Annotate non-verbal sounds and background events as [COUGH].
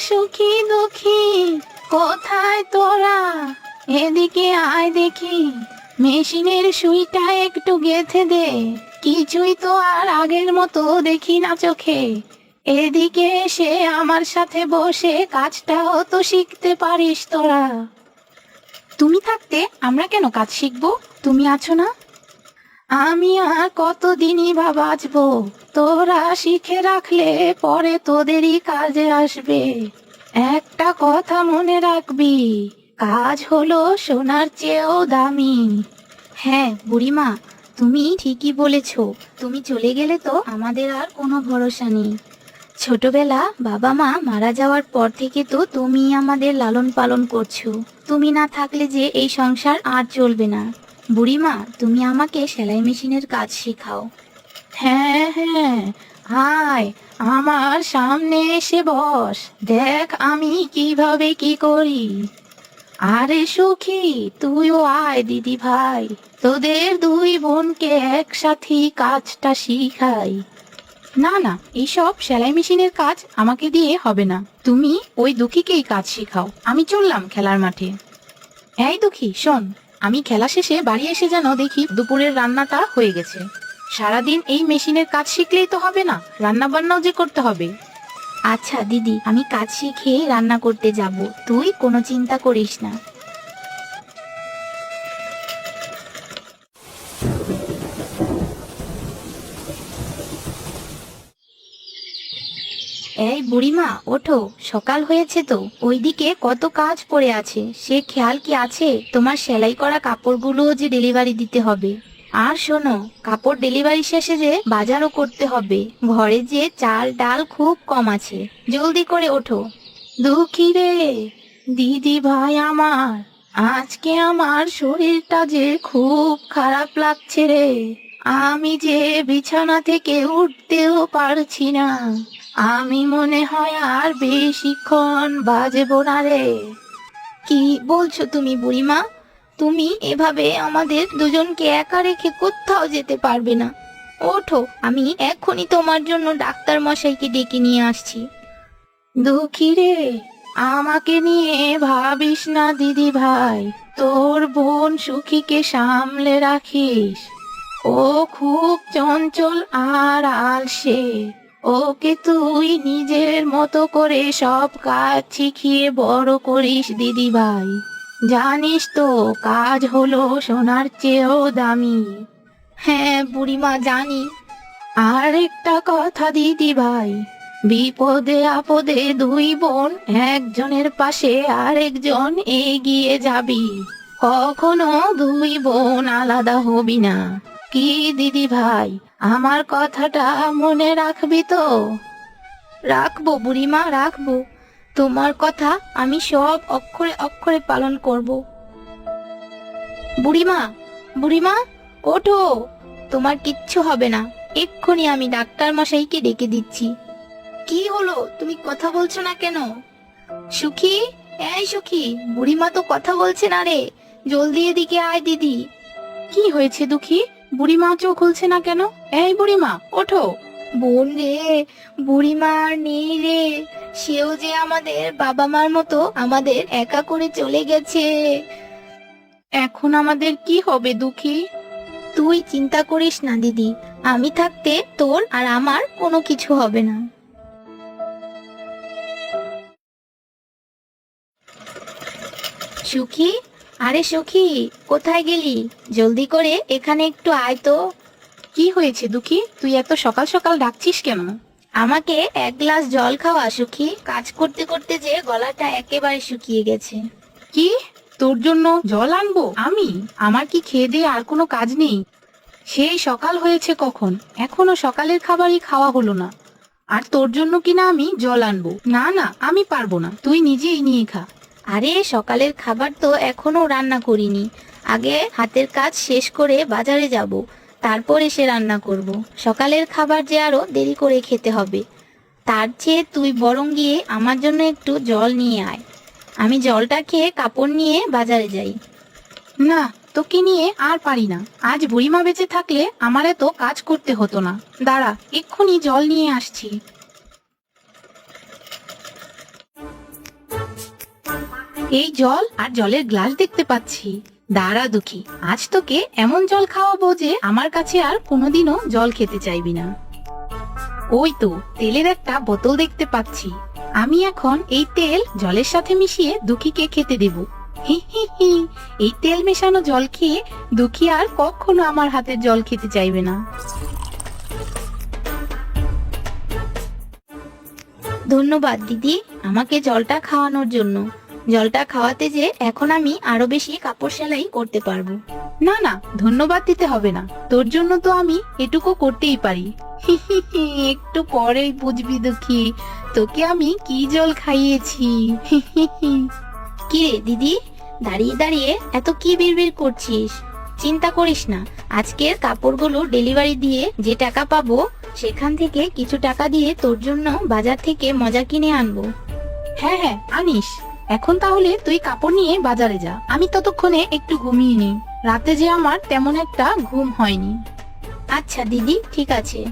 সুখী দুঃখী, কোথায় তোরা? এদিকে আয় দেখি, মেশিনের সুইটা একটু গেথে দে। কিছুই তো আর আগের মতো দেখি না চোখে। এদিকে এসে আমার সাথে বসে কাজটাও তো শিখতে পারিস তোরা। তুমি থাকতে আমরা কেন কাজ শিখব? তুমি আছো না? আমি আর কতদিনই বা বাঁচবো? তোরা শিখে রাখলে পরে তোদেরই কাজে আসবে। একটা কথা মনে রাখবি, কাজ হলো সোনার চেয়েও দামি। হ্যাঁ বুড়িমা, তুমি ঠিকই বলেছ। তুমি চলে গেলে তো আমাদের আর কোনো ভরসা নেই। ছোটবেলা বাবা মা মারা যাওয়ার পর থেকে তো তুমি আমাদের লালন পালন করছ। তুমি না থাকলে যে এই সংসার আর চলবে না। বুড়িমা তুমি আমাকে সেলাই মেশিনের কাজ শেখাও। হ্যাঁ হ্যাঁ আয় আমার সামনে এসে বস। দেখ আমি কীভাবে কি করি। আরে সুখী তুইও আয় দিদি ভাই। তোদের দুই বোনকে একসাথে কাজটা শিখাই। না না এইসব সেলাই মেশিনের কাজ আমাকে দিয়ে হবে না। তুমি ওই দুঃখীকেই কাজ শেখাও। আমি চললাম খেলার মাঠে। এই দুঃখী শোন আমি খেলা শেষে বাড়ি এসে যেন দেখি দুপুরের রান্নাটা হয়ে গেছে। সারাদিন এই মেশিনের কাজ শিখলেই তো হবে না রান্না বান্নাও যে করতে হবে। আচ্ছা দিদি, আমি কাজ শিখে রান্না করতে যাব। তুই কোনো চিন্তা করিস না। এই বুড়িমা, ওঠো। সকাল হয়েছে তো। ওইদিকে কত কাজ পড়ে আছে। সে খেয়াল কি আছে? তোমার সেলাই করা কাপড়গুলোও যে ডেলিভারি দিতে হবে। আর শোনো, কাপড় ডেলিভারি শেষে যে বাজারও করতে হবে। ঘরে যে চাল ডাল খুব কম আছে। জলদি করে ওঠো। দুঃখী রে, দিদি ভাই আমার, আজকে আমার শরীরটা যে খুব খারাপ লাগছে রে। আমি যে বিছানা থেকে উঠতেও পারছি না। আমি মনে হয় আর বেশিক্ষণ বাজবো না রে। কি বলছো তুমি বুড়িমা? তুমি এভাবে আমাদের দুজনকে একা রেখে কোথাও যেতে পারবে না। ওঠো, আমি এখনই তোমার জন্য ডাক্তার মশাইকে ডেকে নিয়ে আসছি। দুঃখী রে, আমাকে নিয়ে ভাবিস না দিদি ভাই, তোর বোন সুখীকে সামলে রাখিস। ও খুব চঞ্চল আর আলসে। ওকে তুই নিজের মতো করে সব কাজ শিখিয়ে বড় করিস দিদি ভাই জানিস তো, কাজ হলো সোনার চেয়েও দামি। হ্যাঁ বুড়িমা, জানি। আর একটা কথা দিদি ভাই বিপদে আপদে দুই বোন, একজনের পাশে আরেকজন এগিয়ে যাবি। কখনো দুই বোন আলাদা হবি না। কি দিদি ভাই আমার কথাটা মনে রাখবি তো? রাখব বুড়িমা, রাখব। তোমার কথা আমি সব অক্ষরে অক্ষরে পালন করব। বুড়িমা বুড়িমা, ওঠো। তোমার কিচ্ছু হবে না। এক্ষুনি আমি ডাক্তার মশাইকে ডেকে দিচ্ছি। কি হলো? তুমি কথা বলছো না কেন? সুখী? এই সুখী, বুড়িমা তো কথা বলছে না রে। জলদি এদিকে আয় দিদি। কি হয়েছে দুঃখী? বুড়িমা চোখ খুলছে না কেন? এই বুড়িমা ওঠো। বোন রে বুড়িমা আর নেই রে। সেও যে আমাদের বাবা মার মতো আমাদের একা করে চলে গেছে। এখন আমাদের কি হবে দুঃখী? তুই চিন্তা করিস না দিদি। আমি থাকতে তোর আর আমার কোনো কিছু হবে না। সুখী? আরে সুখী কোথায় গেলি? জলদি করে এখানে একটু আয় তো। কি হয়েছে দুঃখী? তুই এত সকাল সকাল ডাকছিস কেন? আমাকে এক গ্লাস জল খাওয়া সুখী। কাজ করতে করতে যে গলাটা একেবারে শুকিয়ে গেছে। কি? তোর জন্য জল আনব? আমি? আমার কি খেয়ে দিয়ে আর কোনো কাজ নেই? সেই সকাল হয়েছে কখন? এখনও সকালের খাবারই খাওয়া হলো না। আর তোর জন্য কিনা আমি জল আনব? না না আমি পারব না। তুই নিজেই নিয়ে খা। আরে, সকালের খাবার তো এখনও রান্না করিনি। আগে হাতের কাজ শেষ করে বাজারে যাব, তারপর এসে রান্না করব। সকালের খাবার যে আরও দেরি করে খেতে হবে। তার চেয়ে তুই বরং গিয়ে আমার জন্য একটু জল নিয়ে আয়। আমি জলটা খেয়ে কাপড় নিয়ে বাজারে যাই। না, তোকে নিয়ে আর পারি না। আজ বুড়িমা বেঁচে থাকলে আমার এত কাজ করতে হতো না। দাঁড়া, এক্ষুনি জল নিয়ে আসছি। এই জল আর জলের গ্লাস দেখতে পাচ্ছি। দাঁড়া দুঃখী, আজ তোকে এমন জল খাওয়াবো যে আমার কাছে আর কোনোদিনও জল খেতে চাইবি না। ওই তো, তেলের একটা বোতল দেখতে পাচ্ছি। আমি এখন এই তেল জলের সাথে মিশিয়ে দুঃখীকে খেতে দেব। এই তেল মেশানো জল খেয়ে দুঃখী আর কখনো আমার হাতের জল খেতে চাইবে না। ধন্যবাদ দিদি আমাকে জলটা খাওয়ানোর জন্য। জলটা খাওয়াতে যে এখন আমি আরও বেশি কাপড় সেলাই করতে পারব। না না ধন্যবাদ দিতে হবে না। তোর জন্য তো আমি এটুকু করতেই পারি। [LAUGHS] একটু পরেই বুঝবি দুঃখী তোকে আমি কি জল খাইয়েছি? [LAUGHS] কি রে দিদি? দাঁড়িয়ে দাঁড়িয়ে এত কি বিড়বিড় করছিস? চিন্তা করিস না আজকের কাপড়গুলো ডেলিভারি দিয়ে যে টাকা পাবো সেখান থেকে কিছু টাকা দিয়ে তোর জন্য বাজার থেকে মজা কিনে আনব। হ্যাঁ হ্যাঁ আনিস। এখন তাহলে তুই কাপড় নিয়ে বাজারে যা। আমি ততক্ষণে একটু ঘুমিয়ে নিই। রাতে যে আমার তেমন একটা ঘুম হয়নি। আচ্ছা দিদি, ঠিক আছে।